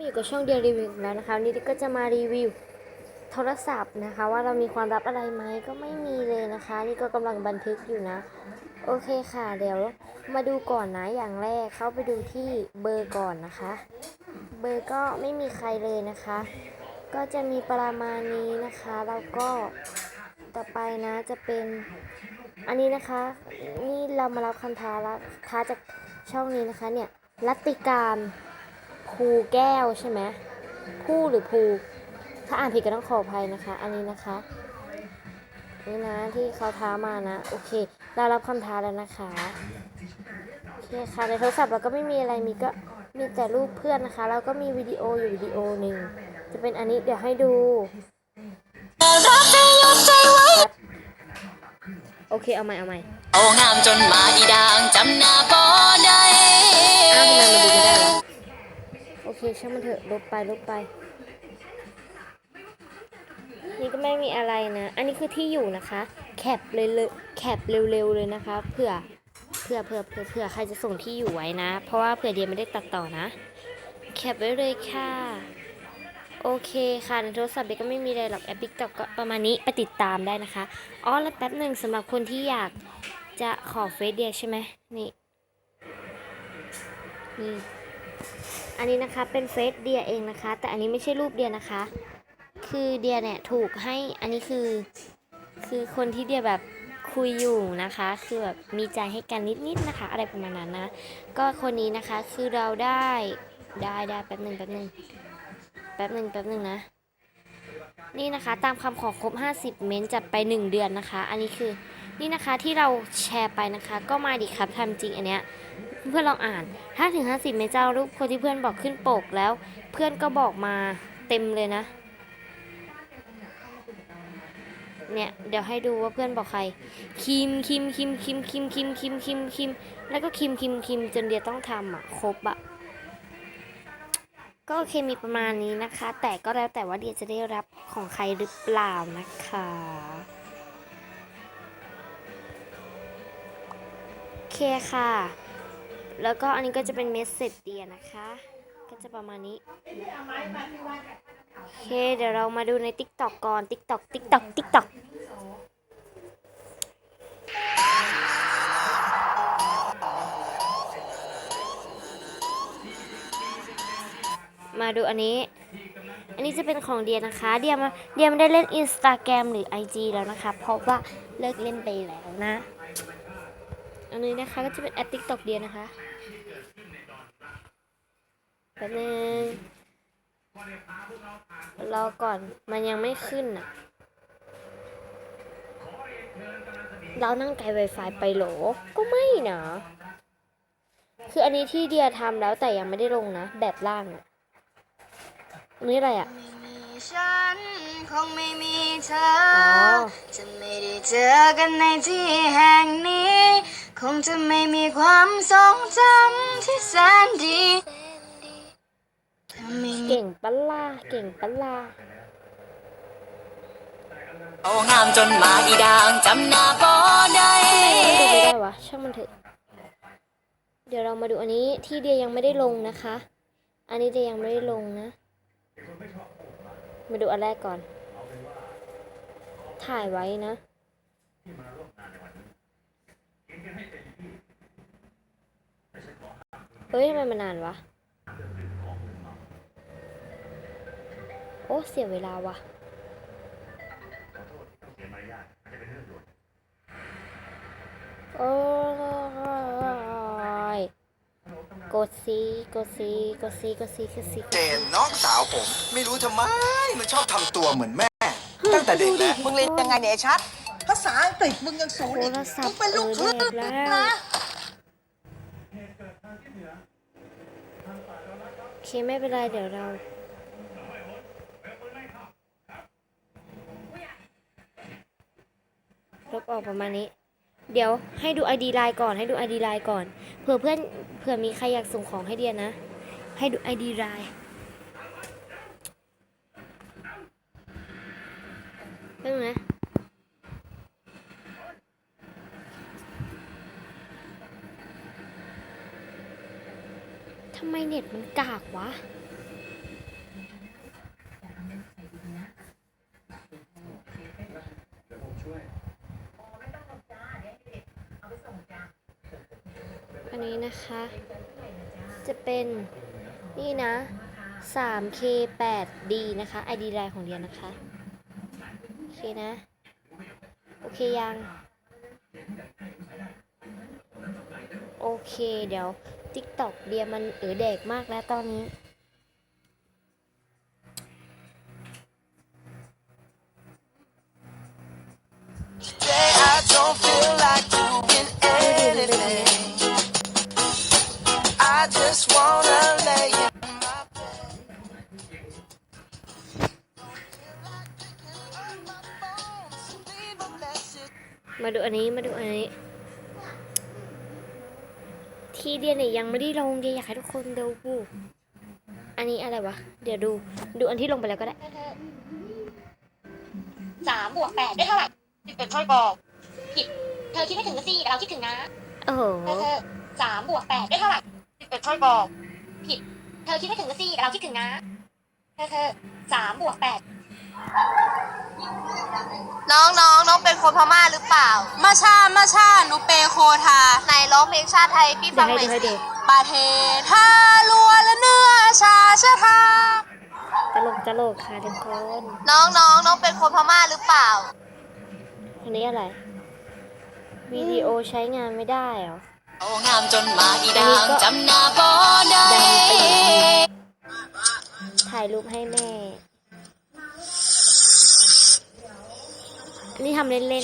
มาอยู่กับช่องเดียรีวิวแล้วนะคะวันนี้ก็จะมารีวิวโทรศัพท์นะคะ ว่าเรามีความลับอะไรไหมก็ไม่มีเลยนะคะ นี่ก็กำลังบันทึกอยู่นะ โอเคค่ะ เดี๋ยวมาดูก่อนนะอย่างแรกเข้าไปดูที่เบอร์ก่อนนะคะ เบอร์ก็ไม่มีใครเลยนะคะ ก็จะมีประมาณนี้นะคะแล้วก็ต่อไปนะจะเป็นอันนี้นะคะ นี่เรามารับคำท้าละท้าจากช่องนี้นะคะเนี่ยรัติการ ภูแก้วใช่ไหมผู้หรือภูถ้าอ่านผิดก็ต้องขออภัยนะคะ อันนี้นะคะนี่นะที่เขาท้ามานะ โอเคเรารับคำท้าแล้วนะคะโอเคค่ะในโทรศัพท์เราก็ไม่มีอะไรมีก็มีแต่รูปเพื่อนนะคะ แล้วก็มีวิดีโออยู่วิดีโอหนึ่งจะเป็นอันนี้เดี๋ยวให้ดูโอเคเอาใหม่เอาใหม่เอางามจนมาอีดางจำหน้าบ่ได้อ้าวทำไมมันดูไม่ได้วะโอ เคช่างมันเถอะลบไปลบไป นี่ก็ไม่มีอะไรนะ อันนี้คือที่อยู่นะคะ แคปเลยเลยแคปเร็วๆเลยนะคะเผื่อเผื่อเผื่อเผื่อเผื่อใครจะส่งที่อยู่ไว้นะ เพราะว่าเผื่อเดียไม่ได้ตัดต่อนะ แคปไว้เลยค่ะ โอเคค่ะในโทรศัพท์เด็กก็ไม่มีอะไรหรอกแอปติ๊กต็อกก็ประมาณนี้ไปติดตามได้นะคะอ๋อแล้วแป๊บหนึ่งสำหรับคนที่อยากจะขอเฟซเดียใช่ไหมนี่นี่ อันนี้นะคะเป็นเฟซเดียเองนะคะ แต่อันนี้ไม่ใช่รูปเดียนะคะ คือเดียเนี่ยถูกให้อันนี้คือคือคนที่เดียแบบคุยอยู่นะคะ คือแบบมีใจให้กันนิดๆนะคะ อะไรประมาณนั้นนะ ก็คนนี้นะคะคือเราได้ได้ได้แป๊บหนึ่งแป๊บหนึ่งแป๊บหนึ่งแป๊บหนึ่งนะ นี่นะคะตามคำขอครบ 50 เมนจัดไป 1 เดือนนะคะ อันนี้คือนี่นะคะที่เราแชร์ไปนะคะ ก็มาดิครับทำจริงอันเนี้ย เพื่อนลองอ่านถ้าถึง50เมตรจะเอารูปคนที่เพื่อนบอกขึ้นปกแล้ว เพื่อนก็บอกมาเต็มเลยนะ เนี่ยเดี๋ยวให้ดูว่าเพื่อนบอกใคร คิมคิมคิมคิมคิมคิมคิมคิมคิมแล้วก็คิมคิมคิมจนเดียต้องทำอะครบอะก็โอเคมีประมาณนี้นะคะ แต่ก็แล้วแต่ว่าเดียจะได้รับของใครหรือเปล่านะคะโอเคค่ะ แล้วก็อันนี้ก็จะเป็นเมสเซจเดียนะคะ ก็จะประมาณนี้โอเค เดี๋ยวเรามาดูใน TikTok ก่อน TikTok TikTok TikTok มาดูอันนี้ อันนี้จะเป็นของเดียนะคะ เดียมาเดียไม่ได้เล่น Instagram หรือ IG แล้วนะคะ เพราะว่าเลิกเล่นไปแล้วนะ อันนี้นะคะก็จะเป็นแอป TikTok เดียนะคะ แป๊บนึงรอก่อนมันยังไม่ขึ้นอะ เรานั่งไกล Wi-Fi ไปโหลก็ไม่นะคืออันนี้ที่เดียทำแล้วแต่ยังไม่ได้ลงนะ แบบล่างอะนนี้อะไรอะไม่มีฉันคงไม่มีเธอ จะไม่ได้เจอกันในที่แห่งนี้ คงจะไม่มีความทรงจำที่แสนดี ปะล่าเก่งปะล่าเอางามจนมาอีดางจำหน้าบ่ได้มันดูไม่ได้วะช่างมันเถอะ เดี๋ยวเรามาดูอันนี้ที่เดียยังไม่ได้ลงนะคะ อันนี้เดียยังไม่ได้ลงนะ มาดูอันแรกก่อน ถ่ายไว้นะเฮ้ยทำไมมันนานวะ โอ้เสียเวลาวะโอ้ยกดซีกดซีกดซีกดซีกดซีกดเจซีนน้องสาวผม ไม่รู้ทำไม มันชอบทำตัวเหมือนแม่ ตั้งแต่เด็กแล้วมึงเรียนยังไงเนี่ยไอ้ชัด ภาษาอังกฤษมึงยังศูนย์โทอีกรศัพมึงท์เป็นเอลูกอครึ่งแบบแล้วนะโอเคไม่เป็นไรเดี๋ยวเรา ลบออกประมาณนี้ เดี๋ยวให้ดู ID ไลน์ก่อนให้ดู ID ไลน์ก่อนเผื่อเพื่อนเผื่อมีใครอยากส่งของให้เดียนะ ให้ดู ID ไลน์เรื่องทำไมเน็ตมันกากวะ อันนี้นะคะ จะเป็นนี่นะ 3K8D นะคะ ID ไลน์ของเดียนะคะ โอเคนะ โอเคยัง โอเคเดี๋ยว TikTok เดียมันเออเด็กมากแล้วตอนนี้ มาดูอันนี้มาดูอันนี้ ที่เดียเนี่ยยังไม่ได้ลงเดียอยากให้ทุกคนดูอันนี้อะไรวะ เดี๋ยวดู ดูอันที่ลงไปแล้วก็ได้สามบวกแปดได้เท่าไหร่สิบเอ็ดช่วยบอกผิดเธอคิดไม่ถึงนะสิแต่เราคิดถึงนะโอ้โหเธอเธอสามบวกแปดได้เท่าไหร่สิบเอ็ดช่วยบอกผิด เธอคิดไม่ถึงนะสิแต่เราคิดถึงนะเธอเธอสามบวกแปด น้องน้องน้องเป็นคนพม่าหรือเปล่า มาชา มาชา หนูเปโคทา ไหนร้องเพลงชาติไทยพี่เดี๋ฟัยวงให้หน่อยดูให้สิดูประเทศทาลัวและเนื้อชาชะทาตลกตลกค่ะทุกคน น้องน้องน้องเป็นคนพม่าหรือเปล่า อันนี้อะไร วิดีโอใช้งานไม่ได้เหรอโอ้งามจนมาอีอันนี้ก็จำหน้าบ่ได้ดังไปถ่ายรูปให้แม่ นี่ทำเล่นๆนะ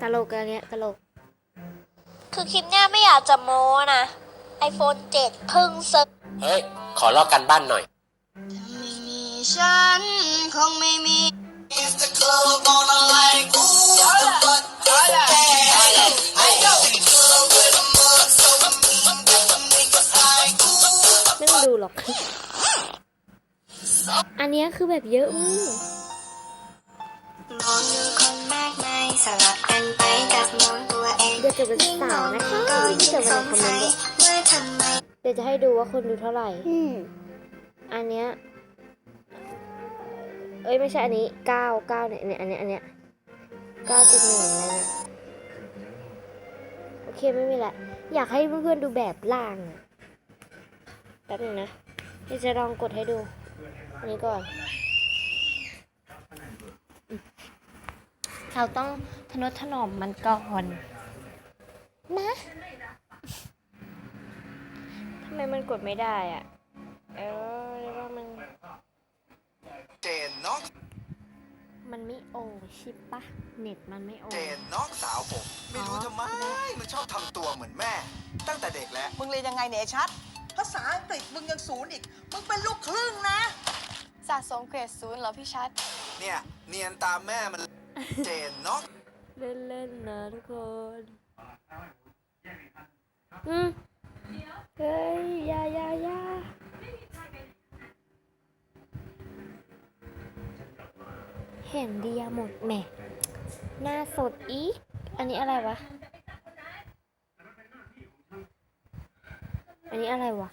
ตลกอันเนี้ยตลก คือคลิปเนี้ยไม่อยากจะโม้นะ iPhone 7เพิ่งซื้อเฮ้ย ขอลอกกันบ้านหน่อยฉันคงไม่มี หรอก อันเนี้ยคือแบบเยอะมากมองดูคนมากมายสลับกันไปกับมองตัวเองเดี๋ยวจะเป็นสาวนะคะที่จะมาคอมเมนต์ด้วยว่าทำไมเดี๋ยวจะให้ดูว่าคนดูเท่าไหร่ อันเนี้ย เอ้ยไม่ใช่อันนี้เก้าเก้าเนี่ยเนี่ยอันเนี้ยอันเนี้ยเก้าจุดหนึ่งอะไรเนี่ยโอเคไม่มีละ อยากให้เพื่อนๆดูแบบล่างอะแป๊บนึงนะเดี๋ยวจะลองกดให้ดู อันนี้ก่อน เราต้องทนุถนอมมันก่อนนะทำไมมันกดไม่ได้อะเออเรียกว่ามันเจนน้องมันไม่โอใช่ปะเน็ตมันไม่โอเจนน้องสาวผม ไม่รู้ทำไมมันชอบทำตัวเหมือนแม่ ตั้งแต่เด็กแล้ว มึงเรียนยังไงเนี่ยไอ้ชัด ภาษาอังกฤษมึงยังศูนย์อีก มึงเป็นลูกครึ่งนะ สะสมเกรดศูนย์เหรอพี่ชัด เนี่ย เนียนตามแม่มันเจนน้องเล่นๆนะทุกคนอืมเฮ้ยอยาอยาอยาเห็นเดียหมดแหม่หน้าสดอีกอันนี้อะไรวะ อันนี้อะไรวะ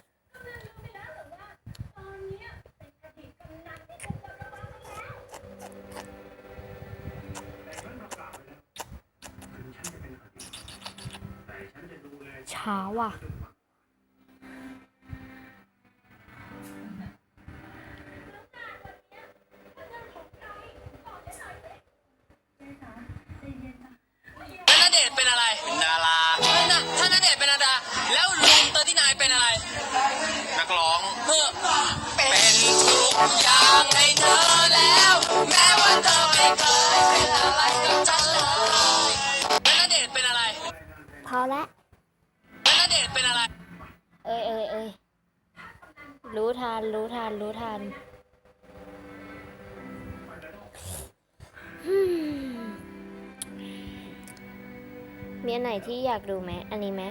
เช้าว่ะ แล้วลุงเตอร์ที่นายเป็นอะไร นักร้องเพื่อเป็นทุกอย่างให้เธอแล้ว แม้ว่าเธอไม่เคยเป็นอะไรกับฉันเลยแล้วณเดชน์เป็นอะไรพอละ แล้วณเดชน์เป็นอะไร เอ้ยเอ้ยเอ้ยรู้ทันรู้ทันรู้ทันฮึ่มมีอันไหนที่อยากดูไหม อันนี้ไหม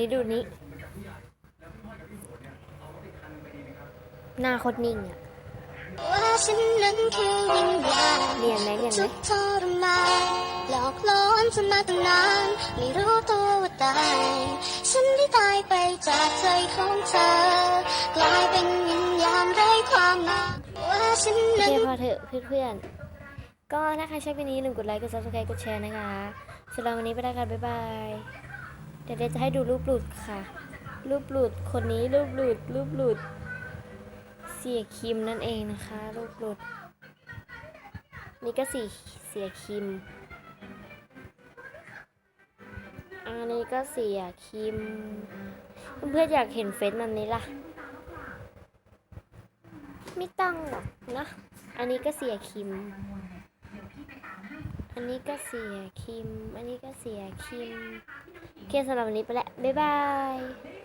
นี้ดูนี้ หน้าโคตรนิ่งอะว่าฉันนั้นคือวิญญาณเนียนไหมเนียนไหมทุกข์ทรมานหลอกหลอนฉันมาตั้งนานไม่รู้ตัวว่าตายฉันได้ตายไปจากใจของเธอกลายเป็นวิญญาณไร้ความหมายว่าฉันโอนั้เคนพอเถอะเพื่อนๆก็ถ้าใครชอบวิดีโอนี้อย่าลืมกดไลค์กด subscribe กดแชร์นะคะสำหรับวันนี้ไปแล้วกันบ๊ายบาย เดี๋ยวเดจะให้ดูรูปหลุดค่ะ รูปหลุดคนนี้รูปหลุดรูปหลุด เสียคิมนั่นเองนะคะ รูปหลุด นี่ก็สีเสียคิม อันนี้ก็เสียคิม เพื่อนอยากเห็นเฟซมันนี้ล่ะ ไม่ต้องหรอกนะอันนี้ก็เสียคิม อันนี้ก็เสียคิม อันนี้ก็เสียคิม เคสำหรับวันนี้ไปแล้ว บ๊ายบาย